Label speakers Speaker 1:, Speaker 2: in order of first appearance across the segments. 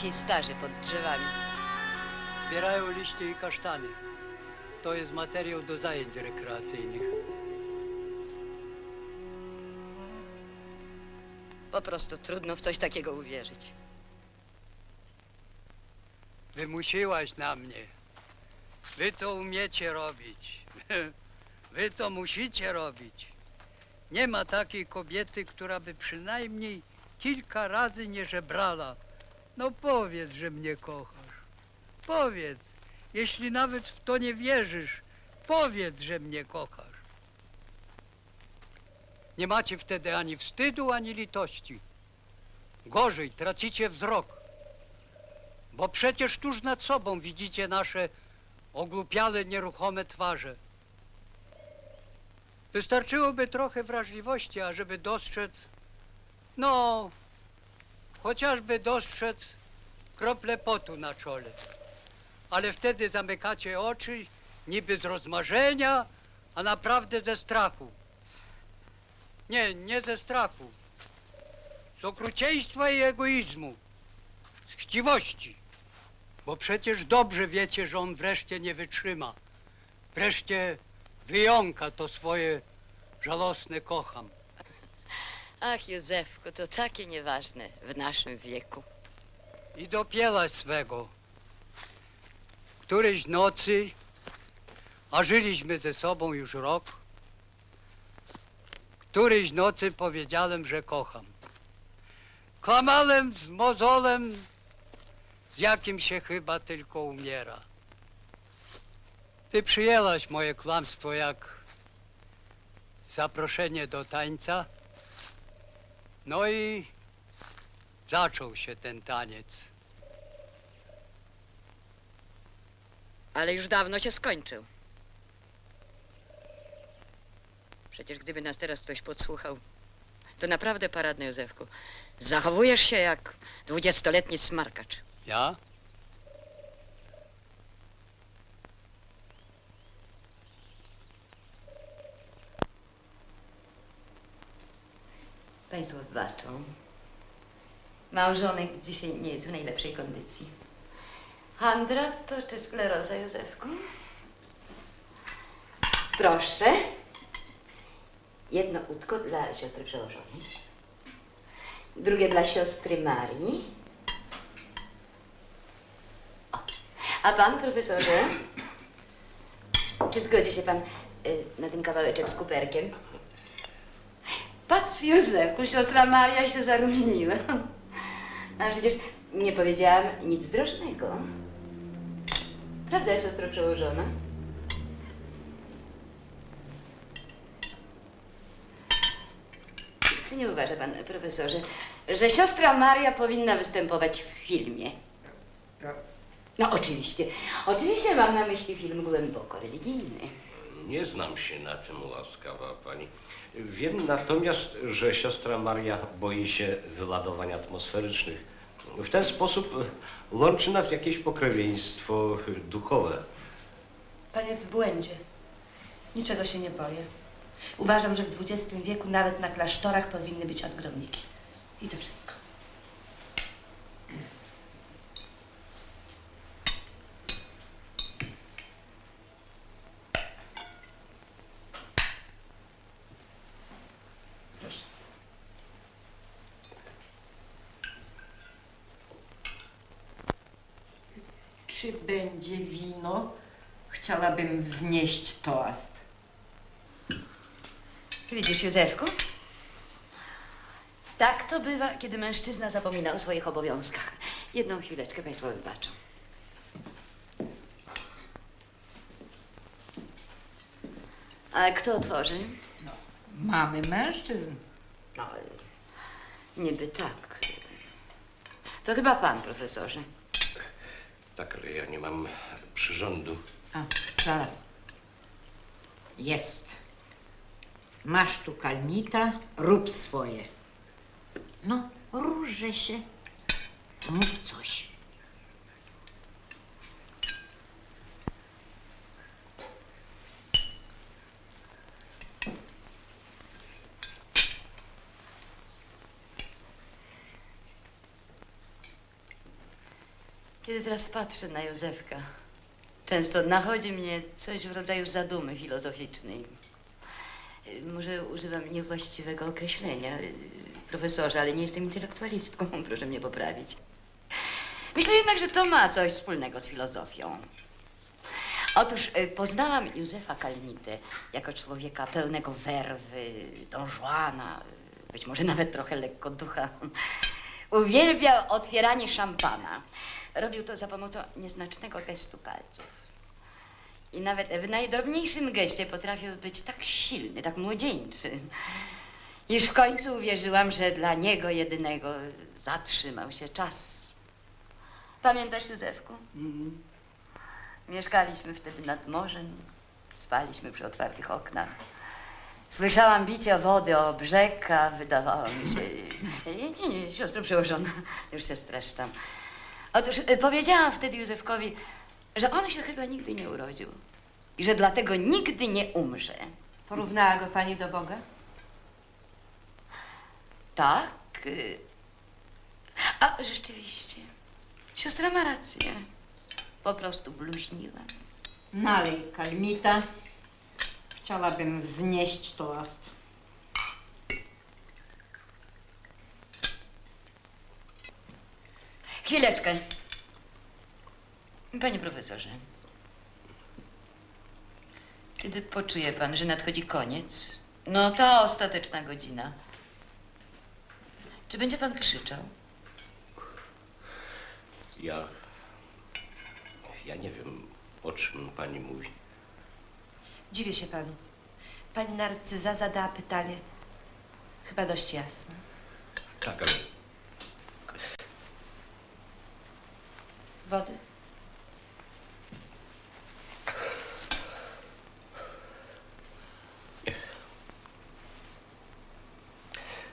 Speaker 1: ci starzy pod drzewami.
Speaker 2: Zbierają liście i kasztany. To jest materiał do zajęć rekreacyjnych.
Speaker 1: Po prostu trudno w coś takiego uwierzyć.
Speaker 2: Wymusiłaś na mnie. Wy to umiecie robić. Wy to musicie robić. Nie ma takiej kobiety, która by przynajmniej kilka razy nie żebrala. No powiedz, że mnie kochasz. Powiedz. Jeśli nawet w to nie wierzysz, powiedz, że mnie kochasz. Nie macie wtedy ani wstydu, ani litości. Gorzej, tracicie wzrok. Bo przecież tuż nad sobą widzicie nasze ogłupiale, nieruchome twarze. Wystarczyłoby trochę wrażliwości, ażeby dostrzec, no, chociażby dostrzec krople potu na czole. Ale wtedy zamykacie oczy, niby z rozmarzenia, a naprawdę ze strachu. Nie, nie ze strachu. Z okrucieństwa i egoizmu. Z chciwości. Bo przecież dobrze wiecie, że on wreszcie nie wytrzyma. Wreszcie wyjąka to swoje żałosne kocham.
Speaker 1: Ach, Józefku, to takie nieważne w naszym wieku.
Speaker 2: I dopiela swego. Którejś nocy, a żyliśmy ze sobą już rok, którejś nocy powiedziałem, że kocham. Kłamałem z mozolem, z jakim się chyba tylko umiera. Ty przyjęłaś moje kłamstwo jak zaproszenie do tańca. No i zaczął się ten taniec.
Speaker 1: Ale już dawno się skończył. Przecież gdyby nas teraz ktoś podsłuchał, to naprawdę paradny Józefku. Zachowujesz się jak dwudziestoletni smarkacz.
Speaker 2: Ja?
Speaker 1: Państwo wybaczą. Małżonek dzisiaj nie jest w najlepszej kondycji. Handra to czy skleroza, Józefku? Proszę. Jedno łódko dla siostry przełożonej. Drugie dla siostry Marii. O. A pan, profesorze? Czy zgodzi się pan y, na ten kawałeczek z kuperkiem? Patrz, Józefku, siostra Maria się zarumieniła. A przecież nie powiedziałam nic drożnego. Prawda, siostro przełożona? Czy nie uważa pan, profesorze, że siostra Maria powinna występować w filmie? No oczywiście. Oczywiście mam na myśli film głęboko religijny.
Speaker 3: Nie znam się na tym, łaskawa pani. Wiem natomiast, że siostra Maria boi się wyładowań atmosferycznych. W ten sposób łączy nas jakieś pokrewieństwo duchowe.
Speaker 4: Pan jest w błędzie. Niczego się nie boję. Uważam, że w XX wieku nawet na klasztorach powinny być odgromniki. I to wszystko.
Speaker 5: Czy będzie wino? Chciałabym wznieść toast.
Speaker 1: Widzisz, Józefku? Tak to bywa, kiedy mężczyzna zapomina o swoich obowiązkach. Jedną chwileczkę Państwo wybaczą. A kto otworzy?
Speaker 5: Mamy mężczyzn.
Speaker 1: No, niby tak. To chyba pan, profesorze.
Speaker 3: Tak, ale ja nie mam przyrządu.
Speaker 5: A, zaraz. Jest. Masz tu kalmita, rób swoje. No, różże się. Mów coś.
Speaker 1: Kiedy teraz patrzę na Józefka, często nachodzi mnie coś w rodzaju zadumy filozoficznej. Może używam niewłaściwego określenia, profesorze, ale nie jestem intelektualistką, proszę mnie poprawić. Myślę jednak, że to ma coś wspólnego z filozofią. Otóż y, poznałam Józefa Kalnitę jako człowieka pełnego werwy, y, być może nawet trochę lekko ducha. Uwielbiał otwieranie szampana. Robił to za pomocą nieznacznego gestu palców. I nawet w najdrobniejszym geście potrafił być tak silny, tak młodzieńczy, iż w końcu uwierzyłam, że dla niego jedynego zatrzymał się czas. Pamiętasz, Józefku?
Speaker 2: Mhm.
Speaker 1: Mieszkaliśmy wtedy nad morzem, spaliśmy przy otwartych oknach. Słyszałam bicie wody o brzeg, a wydawało mi się... Nie, nie, nie, siostro przełożona, już się streszczam. Otóż y, powiedziałam wtedy Józefkowi, że on się chyba nigdy nie urodził i że dlatego nigdy nie umrze.
Speaker 4: Porównała go pani do Boga?
Speaker 1: Tak? y, A rzeczywiście, siostra ma rację. Po prostu bluźniła.
Speaker 5: Nalej kalmita. Chciałabym wznieść toast.
Speaker 1: Chwileczkę. Panie profesorze, kiedy poczuje pan, że nadchodzi koniec, no ta ostateczna godzina, czy będzie pan krzyczał?
Speaker 3: Ja. Ja nie wiem, o czym pani mówi.
Speaker 4: Dziwię się panu. Pani Narcyza zadała pytanie, chyba dość jasne.
Speaker 3: Tak, ale
Speaker 4: Wody?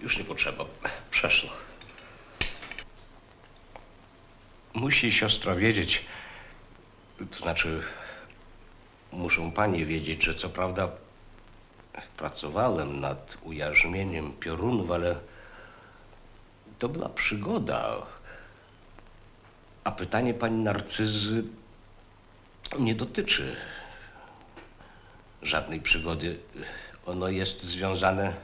Speaker 3: już nie potrzeba. Przeszło. Musi siostra wiedzieć, to znaczy, muszą panie wiedzieć, że co prawda pracowałem nad ujarzmieniem piorunów, ale to była przygoda. A pytanie pani Narcyzy nie dotyczy żadnej przygody. Ono jest związane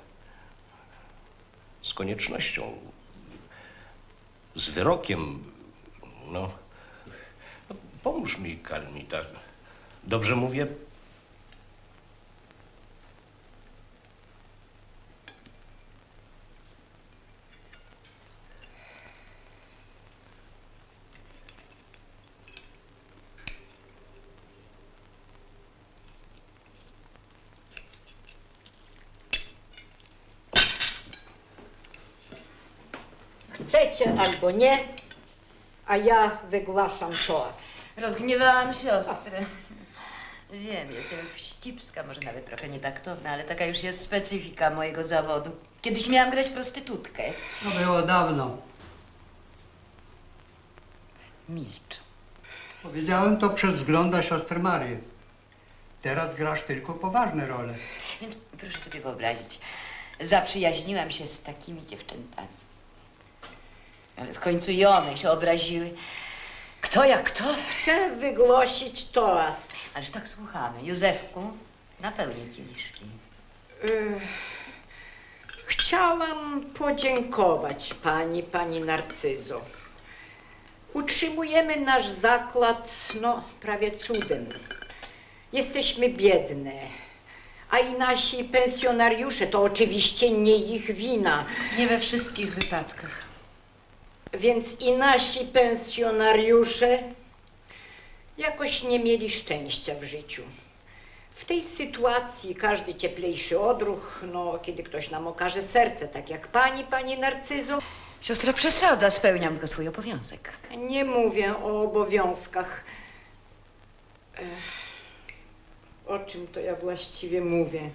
Speaker 3: z koniecznością, z wyrokiem. No, no pomóż mi, Kalmita. Dobrze mówię?
Speaker 5: Chcecie albo nie, a ja wygłaszam toast.
Speaker 1: Rozgniewałam siostrę. Wiem, jestem wścibska, może nawet trochę nietaktowna, ale taka już jest specyfika mojego zawodu. Kiedyś miałam grać prostytutkę.
Speaker 2: To było dawno.
Speaker 1: Milcz.
Speaker 2: Powiedziałem to przez wzgląd na siostrę Marię. Teraz grasz tylko poważne role.
Speaker 1: Więc proszę sobie wyobrazić, zaprzyjaźniłam się z takimi dziewczętami. Ale w końcu i one się obraziły. Kto jak kto?
Speaker 5: Chcę wygłosić toast.
Speaker 1: Ależ tak słuchamy. Józefku, napełnij kieliszki.
Speaker 5: Y, Chciałam podziękować pani, pani Narcyzo. Utrzymujemy nasz zakład, no, prawie cudem. Jesteśmy biedne, a i nasi pensjonariusze to oczywiście nie ich wina,
Speaker 4: Nie we wszystkich wypadkach.
Speaker 5: Więc i nasi pensjonariusze jakoś nie mieli szczęścia w życiu. W tej sytuacji każdy cieplejszy odruch, no, kiedy ktoś nam okaże serce, tak jak pani, pani Narcyzo,
Speaker 1: Siostra przesadza, spełniam tylko swój obowiązek.
Speaker 5: Nie mówię o obowiązkach. Ech, o czym to ja właściwie mówię?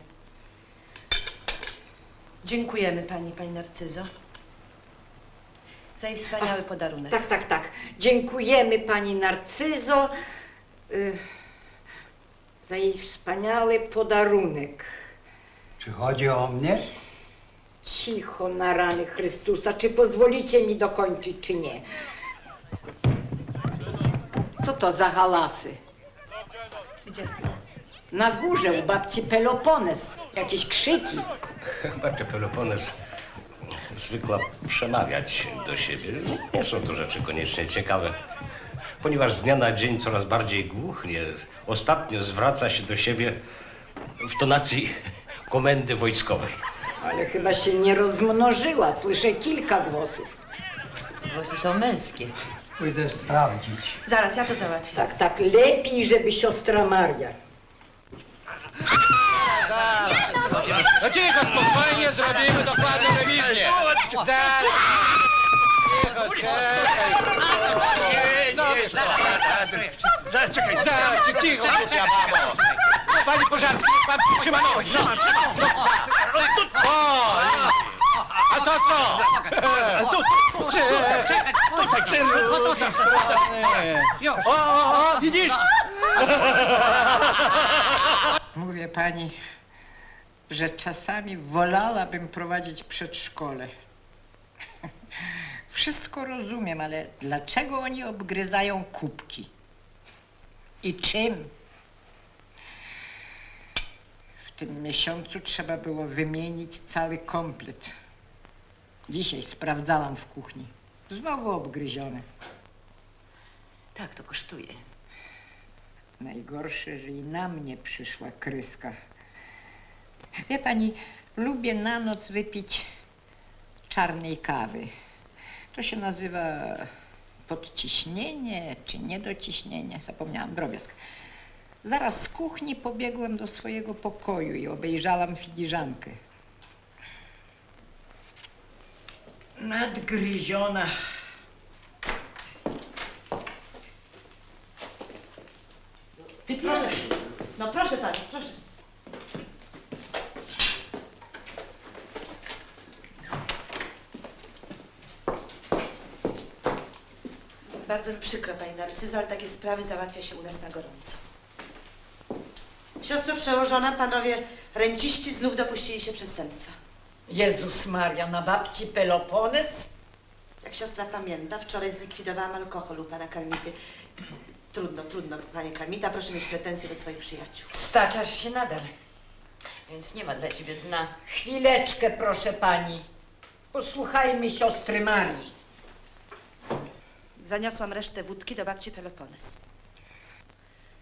Speaker 4: Dziękujemy pani, pani Narcyzo. Za jej wspaniały podarunek.
Speaker 5: Tak, tak, tak. Dziękujemy pani Narcyzo y, za jej wspaniały podarunek.
Speaker 2: Czy chodzi o mnie?
Speaker 5: Cicho na rany Chrystusa. Czy pozwolicie mi dokończyć, czy nie? Co to za halasy?
Speaker 4: Gdzie?
Speaker 5: Na górze u babci Pelopones. Jakieś krzyki.
Speaker 3: Babcia Pelopones zwykła przemawiać do siebie. Nie są to rzeczy koniecznie ciekawe, ponieważ z dnia na dzień coraz bardziej głuchnie. Ostatnio zwraca się do siebie w tonacji komendy wojskowej.
Speaker 5: Ale chyba się nie rozmnożyła. Słyszę kilka głosów.
Speaker 1: Głosy są męskie.
Speaker 2: Pójdę sprawdzić.
Speaker 4: Zaraz, ja to załatwię.
Speaker 5: Tak, tak, lepiej, żeby siostra Maria.
Speaker 6: No cicho, spokojnie, zrobimy rewizję. Zaraz. Cicho, czekaj. No,
Speaker 7: Zaczekaj,
Speaker 6: zaraz, ci- cicho, Zuzia, babo. Pani Pożarski, pan trzyma nogi. No. O, a to co? Czekaj, O, o, o, widzisz?
Speaker 5: Mówię pani, że czasami wolałabym prowadzić przedszkole. Wszystko rozumiem, ale dlaczego oni obgryzają kubki? I czym? W tym miesiącu trzeba było wymienić cały komplet. Dzisiaj sprawdzałam w kuchni. Znowu obgryzione.
Speaker 1: Tak, to kosztuje.
Speaker 5: Najgorsze, że i na mnie przyszła kryska. Wie pani, lubię na noc wypić czarnej kawy. To się nazywa podciśnienie czy niedociśnienie. Zapomniałam drobiazg. Zaraz z kuchni pobiegłam do swojego pokoju i obejrzałam filiżankę. Nadgryziona.
Speaker 4: Ty proszę. No proszę pani, proszę. Bardzo mi przykro, pani Narcyzo, ale takie sprawy załatwia się u nas na gorąco. Siostro przełożona, panowie ręciści znów dopuścili się przestępstwa.
Speaker 5: Jezus Maria, na babci Pelopones?
Speaker 4: Jak siostra pamięta, wczoraj zlikwidowałam alkohol u pana Kalmity. Trudno, trudno, panie Kalmita, proszę mieć pretensje do swoich przyjaciół.
Speaker 1: Staczasz się nadal. Więc nie ma dla ciebie dna.
Speaker 5: Chwileczkę, proszę pani. Posłuchajmy siostry Marii.
Speaker 4: Zaniosłam resztę wódki do babci Pelopones.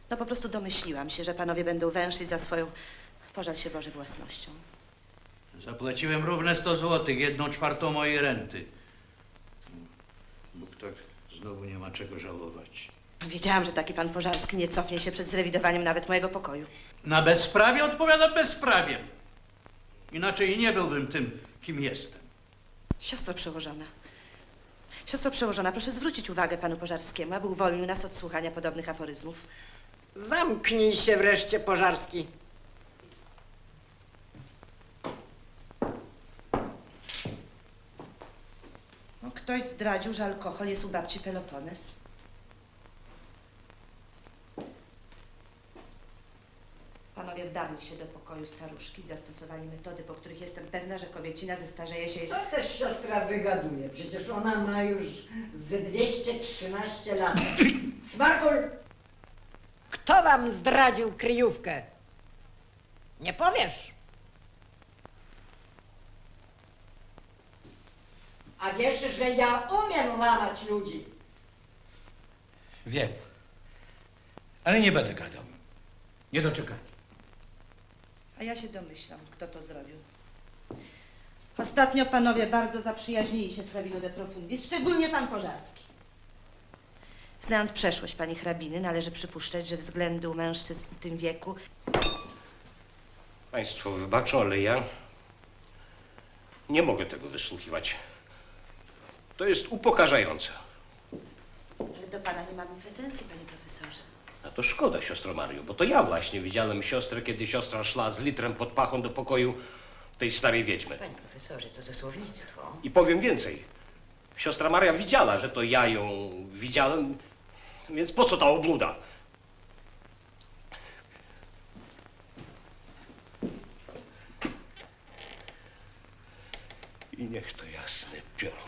Speaker 4: No po prostu domyśliłam się, że panowie będą węszyć za swoją, pożal się Boże, własnością.
Speaker 7: Zapłaciłem równe 100 złotych, jedną czwartą mojej renty. Bóg tak znowu nie ma czego żałować.
Speaker 4: Wiedziałam, że taki pan Pożarski nie cofnie się przed zrewidowaniem nawet mojego pokoju.
Speaker 7: Na bezprawie odpowiadam bezprawiem. Inaczej nie byłbym tym, kim jestem.
Speaker 4: Siostro przełożona. Siostro przełożona, proszę zwrócić uwagę panu Pożarskiemu, aby uwolnił nas od słuchania podobnych aforyzmów.
Speaker 5: Zamknij się wreszcie, Pożarski.
Speaker 4: No, ktoś zdradził, że alkohol jest u babci Pelopones. Panowie wdarli się do pokoju staruszki i zastosowali metody, po których jestem pewna, że kobiecina zestarzeje się...
Speaker 5: Co też siostra wygaduje? Przecież ona ma już ze 213 lat. Smarkul! Kto wam zdradził kryjówkę? Nie powiesz? A wiesz, że ja umiem łamać ludzi.
Speaker 6: Wiem. Ale nie będę gadał. Nie doczekaj.
Speaker 4: A ja się domyślam, kto to zrobił. Ostatnio panowie bardzo zaprzyjaźnili się z hrabiną de Profundis, szczególnie pan Pożarski. Znając przeszłość pani hrabiny, należy przypuszczać, że względy u mężczyzn w tym wieku
Speaker 3: Państwo wybaczą, ale ja nie mogę tego wysłuchiwać. To jest upokarzające.
Speaker 4: Ale do pana nie mamy pretensji, panie profesorze.
Speaker 3: A to szkoda, siostro Mario, bo to ja właśnie widziałem siostrę, kiedy siostra szła z litrem pod pachą do pokoju tej starej wiedźmy.
Speaker 1: Panie profesorze, co za słownictwo.
Speaker 3: I powiem więcej. Siostra Maria widziała, że to ja ją widziałem, więc po co ta obluda? I niech to jasny piorun.